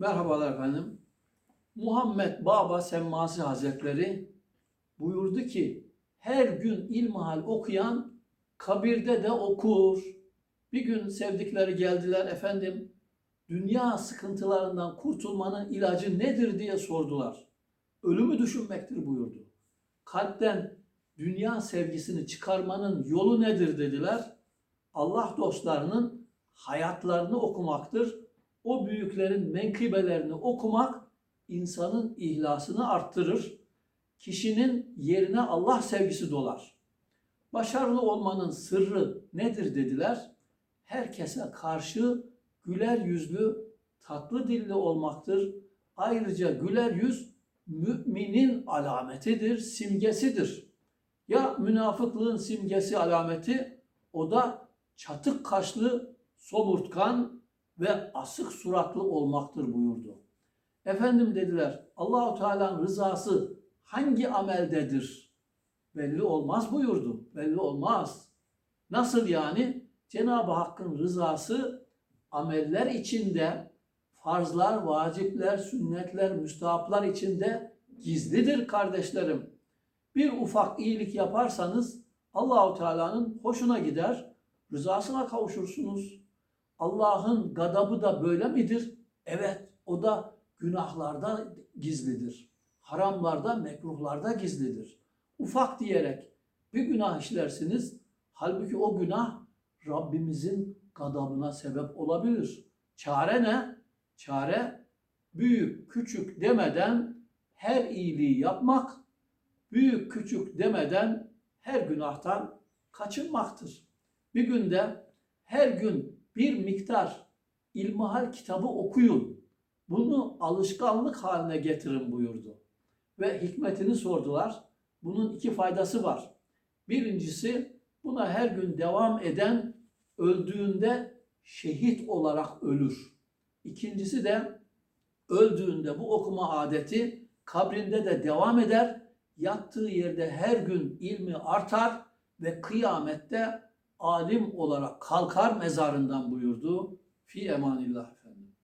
Merhabalar efendim. Muhammed Baba Semmasi Hazretleri buyurdu ki her gün ilmihal okuyan kabirde de okur. Bir gün sevdikleri geldiler efendim dünya sıkıntılarından kurtulmanın ilacı nedir diye sordular. Ölümü düşünmektir buyurdu. Kalpten dünya sevgisini çıkarmanın yolu nedir dediler. Allah dostlarının hayatlarını okumaktır. O büyüklerin menkıbelerini okumak insanın ihlasını arttırır. Kişinin yerine Allah sevgisi dolar. Başarılı olmanın sırrı nedir dediler. Herkese karşı güler yüzlü, tatlı dilli olmaktır. Ayrıca güler yüz müminin alametidir, simgesidir. Ya münafıklığın simgesi alameti o da çatık kaşlı, somurtkan ve asık suratlı olmaktır buyurdu. Efendim dediler Allahu Teala'nın rızası hangi ameldedir? Belli olmaz buyurdu. Belli olmaz. Nasıl yani? Cenab-ı Hakk'ın rızası ameller içinde, farzlar, vacipler, sünnetler, müstahaplar içinde gizlidir kardeşlerim. Bir ufak iyilik yaparsanız Allahu Teala'nın hoşuna gider, rızasına kavuşursunuz. Allah'ın gadabı da böyle midir? Evet, o da günahlarda gizlidir. Haramlarda, mekruhlarda gizlidir. Ufak diyerek bir günah işlersiniz, halbuki o günah Rabbimizin gadabına sebep olabilir. Çare ne? Çare büyük, küçük demeden her iyiliği yapmak, büyük, küçük demeden her günahtan kaçınmaktır. Bir günde her gün bir miktar ilmihal kitabı okuyun. Bunu alışkanlık haline getirin buyurdu. Ve hikmetini sordular. Bunun iki faydası var. Birincisi buna her gün devam eden öldüğünde şehit olarak ölür. İkincisi de öldüğünde bu okuma adeti kabrinde de devam eder. Yattığı yerde her gün ilmi artar ve kıyamette alim olarak kalkar mezarından buyurdu. Fi emanillah.